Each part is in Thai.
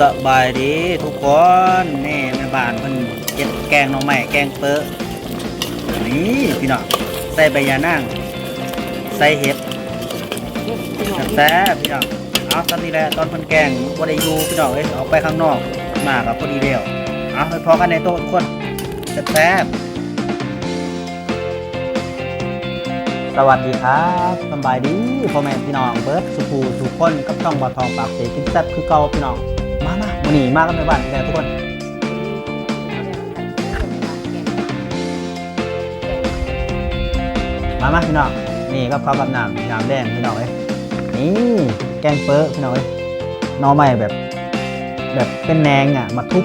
สบายดีทุกคนนี่แม่บ้านเพิ่นเก็บแกงหน่อไม้แกงเปอะนี่พี่น้องใส่ใบยานางใส่เห็ดแซ่บพี่น้องเอาตอนนี้แหละตอนเพิ่นแกงบ่ได้อยู่พี่น้องเอ้ยออกไปข้างนอกมากับพอดีเดียวเอาไปพอกันในโต๊ะทุกคนแซ่บสวัสดีครับสบายดีพ่อแม่พี่น้องเบิร์ดสุภูทุกคนกับช่องบอทองปากเสกินแซ่บคือเก่าพี่น้อง มามามื้อนี้มากในบ้านแล้วทุกคนมามาพี่น้องนี่ก็ข้าวกับน้ำน้ำแดงพี่น้องเอ้ยนี่แกงเป๊ะพี่น้องเอ้ยน่อไม้แบบ แบบเป็นแหนงอะมาทุบ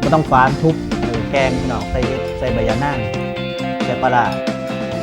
ไม่ต้องฟานทุบเออแกงพี่น้องใส่ใส่ใบยะนางใส่ปลาร้า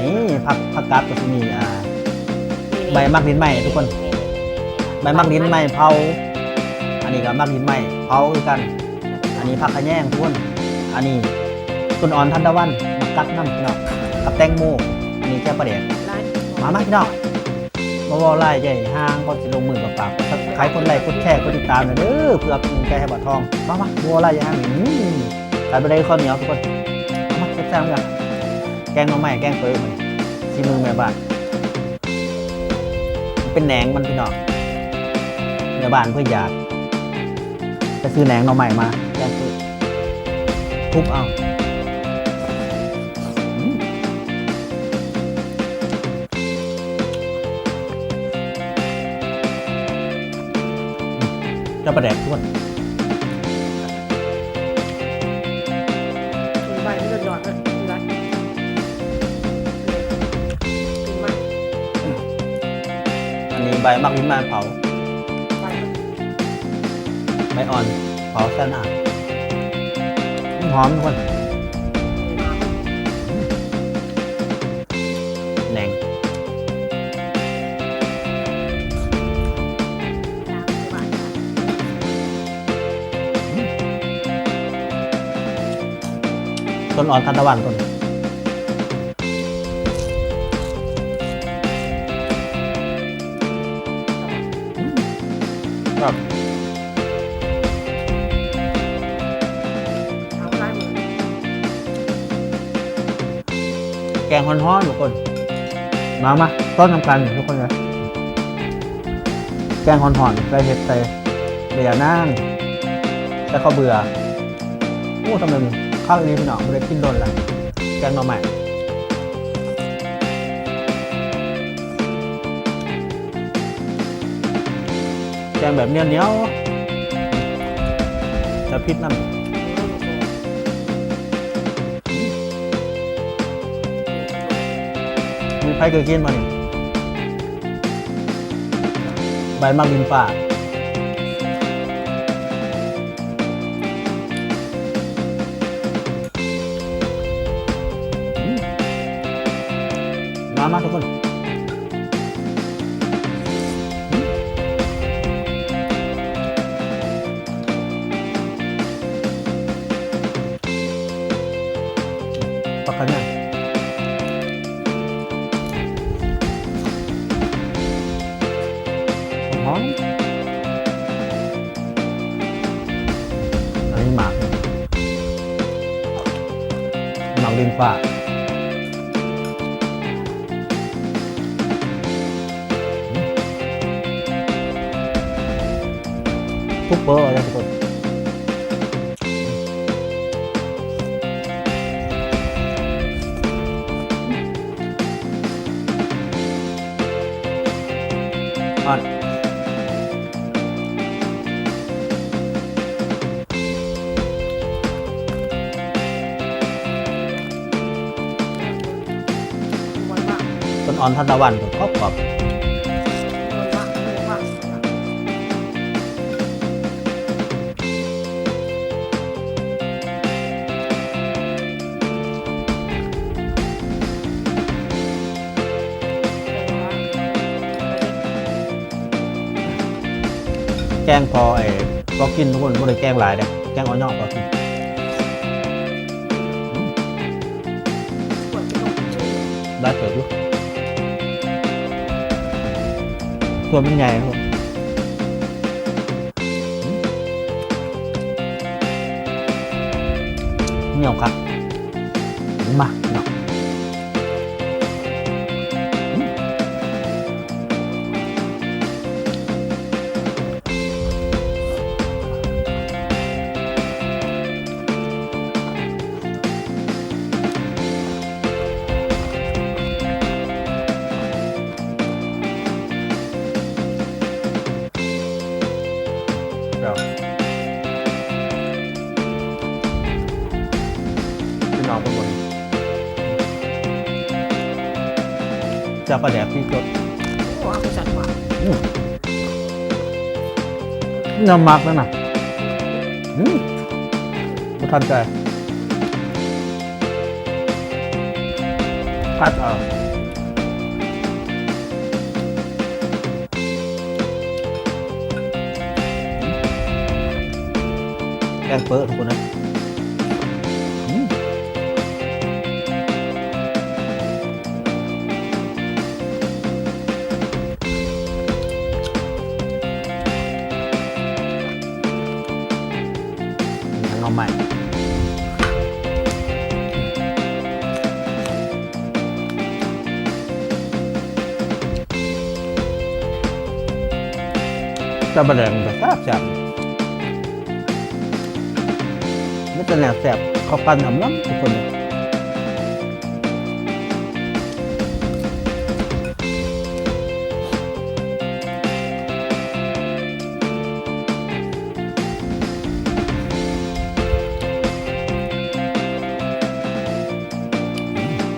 นี่ผักผักกาดก็จะมีอ่าใบมักลิ้นไหม้ทุกคน ใบมักลิ้นไหม้เผา อันนี้ก็มักลิ้นไหม้เผาคือกัน อันนี้ผักขะแยงทุกคนอันนี้ต้นอ่อนทันตะวันมักกัดน้ำพี่น้องกับแตงโมอันนี้แค่ประเดี๋ยวมามาพี่น้องมาว่าไล่ใหญ่ห้างก็จะลงมือกับปากใครคนไลค์คนแชร์คนติดตามน่ยเด้อเพื่อเป็นกงใจให้บัตรทอง มามาบัวไล่ใหญ่ห้างนี่ใส่ไปได้ข้าวเหนียวทุกคนมามาแซ่บๆกันแกงน้องใหม่แกงเปิดมันที่มือแม่บ้านเป็นแหนงมันพี่น้องแม่บ้านเพื่ออยาก ไปซื้อแหนงหน้องใหม่มาแกงเปิดทุบเอาจะประแดกทุกคนใบมันจะหยอดเลยรัดขึ้นมาอันนี้ใบมักลิ้นมาเผาใบมัน ใบอ่อนเผาแซ่หนาหอมทุกคนแหนงต้นอ่อนทันตะวันต้น งฮ้อนๆทุกคน มามาต้นทำกันทุกคนเลยแกงฮ้อนๆใส่เห็ดใส่เบียร์นั่งแต่เขาเบื่อโอ้ทำไมข้าวอีนี้พี่น้องไม่ได้กินโดนละแกงหน่อใหม่แกงแบบเนี้ยวๆจะพิษน้ำ มีไพ่เกิดกินมาเนี่ยใบมากดินป่าน้ำมากทุกคน หมากทุกเบอร์เลยทุกคนอ่อ อนทันตะวันก็ครอบกรอบแกงพอไอ้พอกินทุกคนไม่ได้แกงหลายเด้อแกงอ่อนยอกพอกินได้เกิดอยู่ หัวมันใหญ่ครับเหนียวครับมาเนาะ จะประแดกพี่กดโอ้เอาไปจัดว่าน้ำมักนั่นน่ะอืมบ่ทันใจพัดเอาแกงเปิดทุกคนนะ จะบะแดงจะแซ่บแซ่บไม่จะแนวแซ่บเข้ากันทำน้ำทุกคนเลย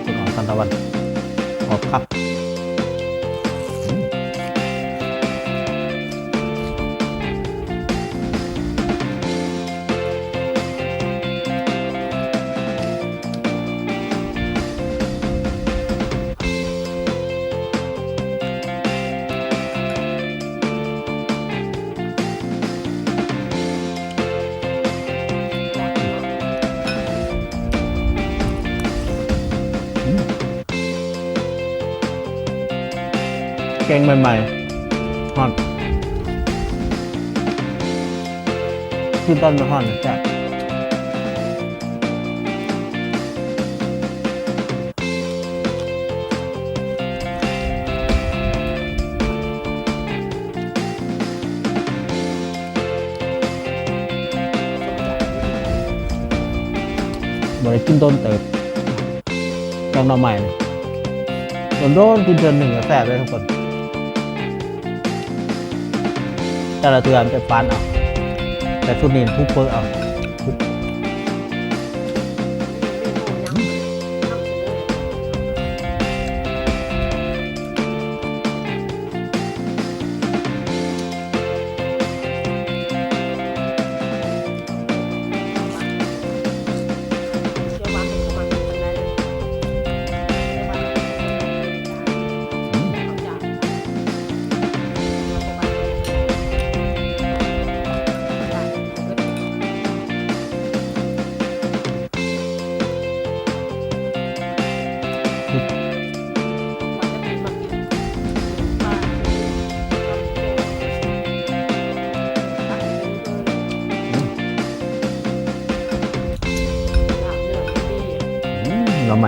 คุณอ่อนสันตะวัน กงใหม่ๆฮอนที่ต้นมะฮอนแซ่บริกินต้นเติบแกงหน่อใหม่เนี่ยโดนโดนกินเดือนหนึ่งก็แสบเลยทุกคน แต่ละเดือนไปฟันเอาแต่ชุดนี้ทุกเปิดเอา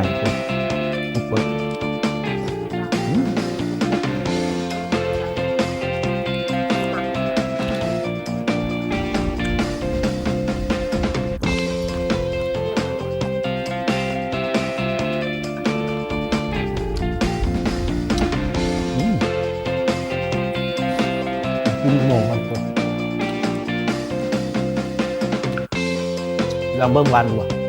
อืมหน่อใหม่ทุกทุกเปิดอืมกิ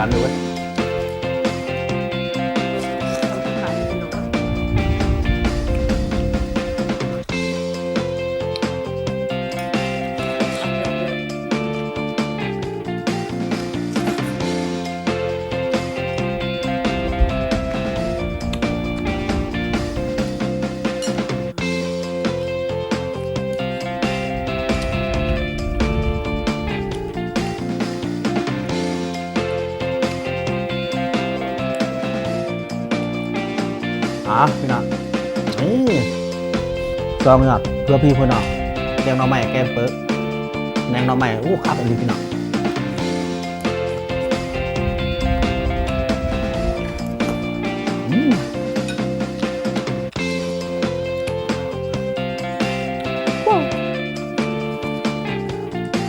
นหมูมันปุ๊บลองเบิ้งวันดูอะหวานดูเว้ย อะพี่น้องนี่ซองหยอดเพื่อพี่เพื่อนน้องแกงหน้องใหม่แกงเปิ๊กแนงหน่อไม้โอ้ครับอันนี้พี่น้องอืมว้า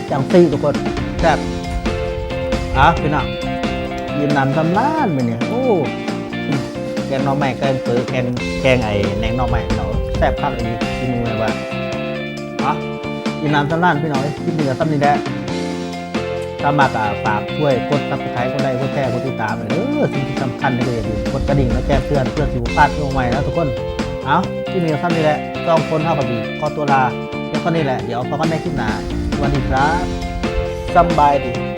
จังซี่ทุกคนแซ่บอะพี่น้องยืนนำตำนานไปเนี่ยโอ้ งหน่อไม้แกงเปือแกงแกงไอ้แหนงหน่อไม้เราแซ่บครับอันนี้ที่มือเลยว่าอะยืนนำตำนานพี่น้องเอ้ยที่เหนือตำนี้แหละถ้ามากอะฝากช่วยกดซับสไครต์กดไลค์กดแชร์กดติดตามเลยเด้อสิ่งที่สำคัญเลยก็อย่าลืมกดกระดิ่งและแจ้งเตือนเพื่อสิวพลาดช่วงใหม่แล้วทุกคนเอาที่มีสั้นนี่แหละต้องคนเท่ากับดีขอตัวลาแล้วก็นี่แหละ เดี๋ยวพอกันในคลิปหน้าสวัสดีครับสบายดี